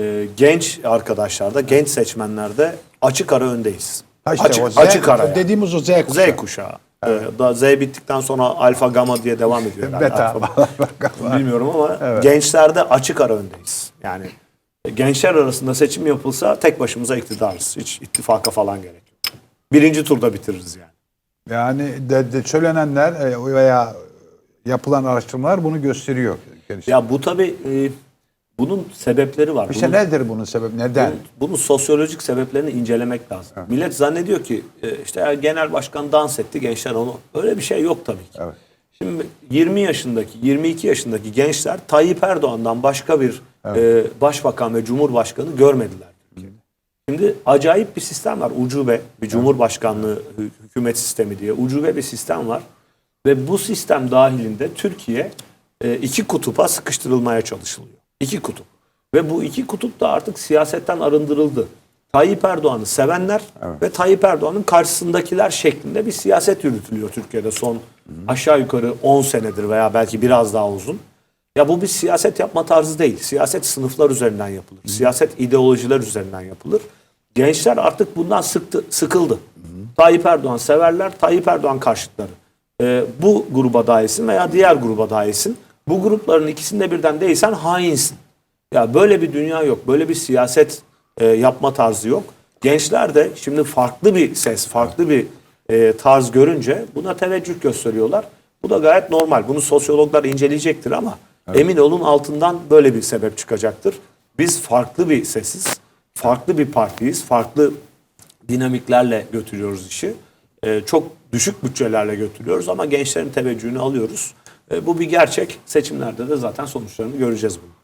e, genç arkadaşlarda, genç seçmenlerde açık ara öndeyiz. Ha işte açık, o Z, açık ara. yani. Dediğimiz o Z kuşağı. Z kuşağı. Ee, da Z bittikten sonra alfa gamma diye devam ediyor. herhalde. Beta. Alfa- Bilmiyorum ama gençlerde açık ara öndeyiz. Yani e, gençler arasında seçim yapılsa tek başımıza iktidarız. Hiç ittifaka falan gerek yok. Birinci turda bitiririz yani. Yani de, de söylenenler e, veya yapılan araştırmalar bunu gösteriyor. Ya bu tabii e, bunun sebepleri var. İşte Bunun- nedir bunun sebebi? Neden? Bunun, bunun sosyolojik sebeplerini incelemek lazım. Millet zannediyor ki e, işte genel başkan dans etti gençler onu. Öyle bir şey yok tabii ki. Evet. Şimdi 20 yaşındaki, 22 yaşındaki gençler Tayyip Erdoğan'dan başka bir e, başbakan ve cumhurbaşkanı görmediler. Şimdi acayip bir sistem var. Ucube bir cumhurbaşkanlığı hü- hükümet sistemi diye ucube bir sistem var. Ve bu sistem dahilinde Türkiye e, iki kutupa sıkıştırılmaya çalışılıyor. İki kutup. Ve bu iki kutup da artık siyasetten arındırıldı. Tayyip Erdoğan'ı sevenler ve Tayyip Erdoğan'ın karşısındakiler şeklinde bir siyaset yürütülüyor Türkiye'de son aşağı yukarı 10 senedir veya belki biraz daha uzun. Ya bu bir siyaset yapma tarzı değil. Siyaset sınıflar üzerinden yapılır. Siyaset ideolojiler üzerinden yapılır. Gençler artık bundan sıktı, sıkıldı. Tayyip Erdoğan severler, Tayyip Erdoğan karşıtları. Ee, bu gruba dahilsin veya diğer gruba dahilsin. Bu grupların ikisinde birden değilsen hainsin. Ya böyle bir dünya yok. Böyle bir siyaset e, yapma tarzı yok. Gençler de şimdi farklı bir ses, farklı bir e, tarz görünce buna teveccüh gösteriyorlar. Bu da gayet normal. Bunu sosyologlar inceleyecektir ama emin olun altından böyle bir sebep çıkacaktır. Biz farklı bir sesiz, farklı bir partiyiz, farklı dinamiklerle götürüyoruz işi. E, çok düşük bütçelerle götürüyoruz ama gençlerin teveccühünü alıyoruz. E, bu bir gerçek. Seçimlerde de zaten sonuçlarını göreceğiz bunu.